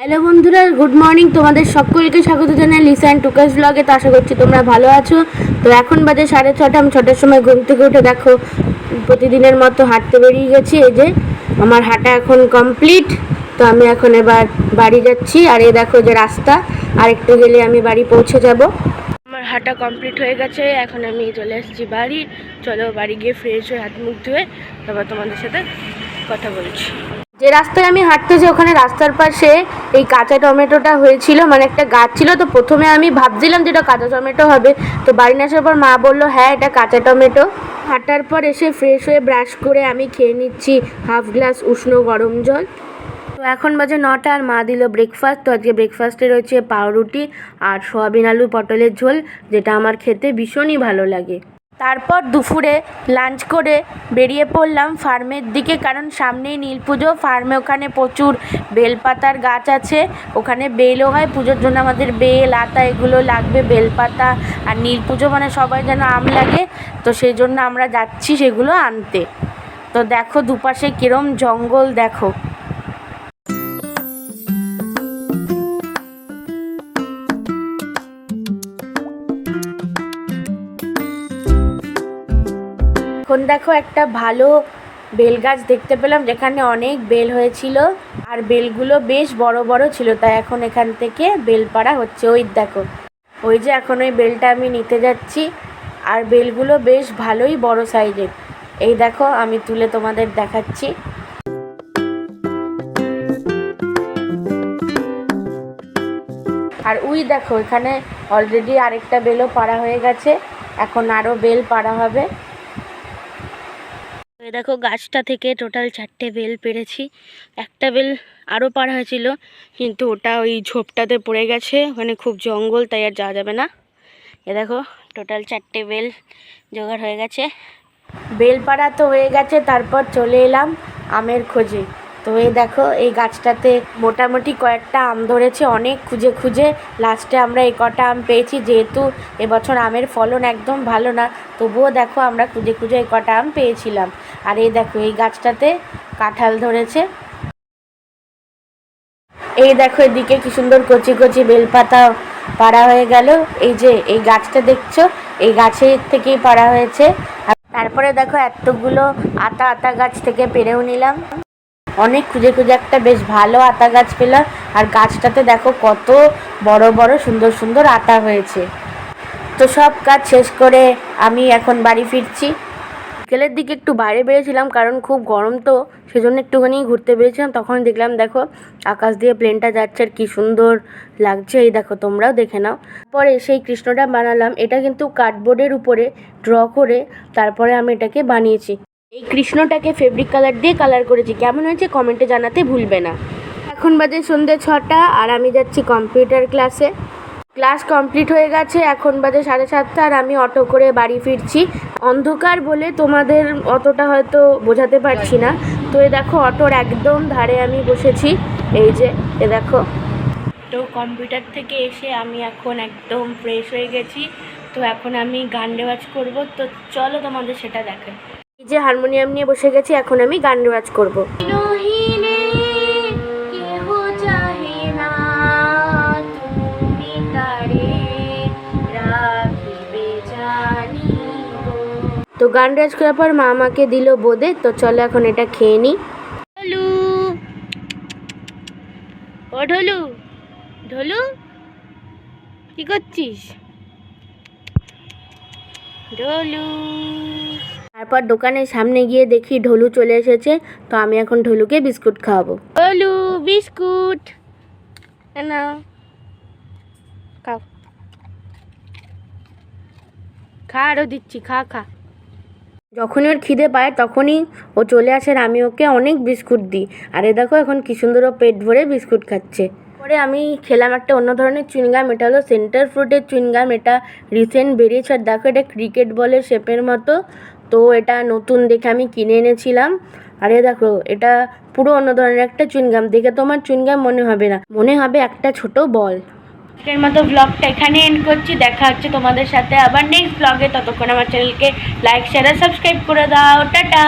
Hello বন্ধুরা, good morning. তোমাদের সকলকে স্বাগত জানাই লিসা অ্যান্ড টুকাস ব্লগে। তো আশা করছি তোমরা ভালো আছো। তো এখন বাজে সাড়ে ছটা, আমি ছটার সময় ঘুম থেকে উঠে দেখো, প্রতিদিনের মতো হাঁটতে বেরিয়ে গেছি। এই যে, আমার হাঁটা এখন কমপ্লিট। তো আমি এখন এবার বাড়ি যাচ্ছি। আর এই দেখো যে রাস্তা আর একটু গেলে আমি বাড়ি পৌঁছে যাব। আমার হাঁটা কমপ্লিট হয়ে গেছে। এখন আমি চলে এসেছি বাড়ি। চলো বাড়ি গিয়ে ফ্রেশ হয়ে হাত মুখ ধুয়ে তারপর তোমাদের সাথে কথা বলছি। যে রাস্তায় আমি হাঁটতেছি ওখানে রাস্তার পাশে এই কাঁচা টমেটোটা হয়েছিল মানে একটা গাছ ছিল। তো প্রথমে আমি ভাবছিলাম যে এটা কাঁচা টমেটো হবে। তো বাড়ি আসার পর মা বলল হ্যাঁ এটা কাঁচা টমেটো। হাঁটার পর এসে ফ্রেশ হয়ে ব্রাশ করে আমি খেয়ে নিচ্ছি হাফ গ্লাস উষ্ণ গরম জল। তো এখন বাজে নটা, আর মা দিল ব্রেকফাস্ট তো আজকে ব্রেকফাস্টে রয়েছে পাউরুটি আর সয়াবিন আলু পটলের ঝোল, যেটা আমার খেতে ভীষণই ভালো লাগে। তারপর দুপুরে লাঞ্চ করে বেরিয়ে পড়লাম ফার্মের দিকে, কারণ সামনেই নীল পুজো। ফার্মে ওখানে প্রচুর বেলপাতার গাছ আছে, ওখানে বেলও হয়, পুজোর জন্য আমাদের বেল, আতা এগুলো লাগবে, বেলপাতা আর নীল পুজো মানে সবাই যেন আম লাগে, তো সেই জন্য আমরা যাচ্ছি সেগুলো আনতে। তো দেখো দুপাশে কিরম জঙ্গল, দেখো। এখন দেখো একটা ভালো বেল গাছ দেখতে পেলাম, যেখানে অনেক বেল হয়েছিল। আর বেলগুলো বেশ বড় বড় ছিল, তাই এখন এখান থেকে বেল পাড়া হচ্ছে। ওই দেখো, ওই যে এখন ওই বেলটা আমি নিতে যাচ্ছি। আর বেলগুলো বেশ ভালোই বড় সাইজের। এই দেখো, আমি তুলে তোমাদের দেখাচ্ছি। আর উই দেখো, এখানে অলরেডি আরেকটা বেলও পাড়া হয়ে গেছে। এখন আরও বেল পাড়া হবে। এই দেখো গাছটা থেকে টোটাল চারটে বেল পেরেছি। একটা বেল আরও পার হয়েছিল, কিন্তু ওটা ওই ঝোপটাতে পড়ে গেছে, ওখানে খুব জঙ্গল, তাই আর যাওয়া যাবে না। এ দেখো টোটাল চারটে বেল জোগাড় হয়ে গেছে। বেল পাড়া তো হয়ে গেছে, তারপর চলে এলাম আমের খোঁজে। তো এই দেখো, এই গাছটাতে মোটামুটি কয়েকটা আম ধরেছে, অনেক খুঁজে খুঁজে। লাস্টে আমরা এই কটা আম পেয়েছি, যেহেতু এবছর আমের ফলন একদম ভালো না, তবুও দেখো আমরা খুঁজে খুঁজে এই কটা আম পেয়েছিলাম। আর এই দেখো, এই গাছটাতে কাঁঠাল ধরেছে। এই দেখো, এদিকে কি সুন্দর কচি কচি বেলপাতা পাড়া হয়ে গেল। এই যে, এই গাছটা দেখছ? এই গাছের থেকেই পাড়া হয়েছে। তারপরে দেখো, এতগুলো আতা আতা গাছ থেকে পেরেও নিলাম। অনেক খুঁজে খুঁজে একটা বেশ ভালো আতা গাছ পেলাম আর গাছটাতে দেখো কত বড় বড় সুন্দর সুন্দর আতা হয়েছে। তো সব কাজ শেষ করে আমি এখন বাড়ি ফিরছি। বিকেলের দিকে একটু বাইরে বেরিয়েছিলাম কারণ খুব গরম তো, সেজন্য একটুখানি ঘুরতে বেরিয়েছিলাম। তখন দেখলাম দেখো আকাশ দিয়ে প্লেনটা যাচ্ছে আর কি সুন্দর লাগছে। এই দেখো তোমরাও দেখে নাও। পরে সেই কৃষ্ণটা বানালাম। এটা কিন্তু কার্ডবোর্ডের উপরে ড্র করে তারপরে আমি এটাকে বানিয়েছি। এই কৃষ্ণটাকে ফেব্রিক কালার দিয়ে কালার করেছি। কেমন হয়েছে কমেন্টে জানাতে ভুলবে না। এখন বাজে সন্ধ্যে ছটা আর আমি যাচ্ছি কম্পিউটার ক্লাসে ক্লাস কমপ্লিট হয়ে গেছে, এখন বাজে সাড়ে সাতটা আর আমি অটো করে বাড়ি ফিরছি। অন্ধকার বলে তোমাদের অতটা হয়তো বোঝাতে পারছি না। তো এ দেখো, অটোর একদম ধারে আমি বসেছি। এই যে, এ দেখো। তো কম্পিউটার থেকে এসে আমি এখন একদম ফ্রেশ হয়ে গেছি। তো এখন আমি গান রেওয়াজ করব। তো চলো তোমাদের সেটা দেখে এই যে হারমোনিয়াম নিয়ে বসে গেছি এখন আমি গান রেওয়াজ করব। তো গান রেওয়াজ করার পর মা আমাকে দিল বোদে তো চলো এখন এটা খেয়ে নিই ঢলু ও ঢলু ঢলু কি করছিস? ঢলু তারপর দোকানের সামনে গিয়ে দেখি ঢোলু চলে এসেছে তো আমি এখন ঢোলুকে বিস্কুট খাওয়াবো। ঢলু বিস্কুট। না খাও। খা আরও দিচ্ছি খা খা। যখনই ওর খিদে পায় তখনই ও চলে আসে আর আমি ওকে অনেক বিস্কুট দিই। আর এ দেখো এখন কি সুন্দর ও পেট ভরে বিস্কুট খাচ্ছে। পরে আমি খেলাম একটা অন্য ধরনের চুইনগাম এটা হলো সেন্টার ফ্রুটের চুইনগাম এটা রিসেন্ট বেরিয়েছে। আর দেখো এটা ক্রিকেট বলের শেপের মতো। তো এটা নতুন দেখে আমি কিনে এনেছিলাম। আরে দেখো, এটা পুরো অন্য ধরনের একটা চুনগাম। দেখে তোমার চুনগাম মনে হবে না। মনে হবে একটা ছোট বল। আজকের মতো ব্লগটা এখানে এন্ড করছি। দেখা হচ্ছে তোমাদের সাথে আবার নেক্সট ব্লগে ততক্ষণ আমার চ্যানেলকে লাইক শেয়ার সাবস্ক্রাইব করে দাও। টাটা!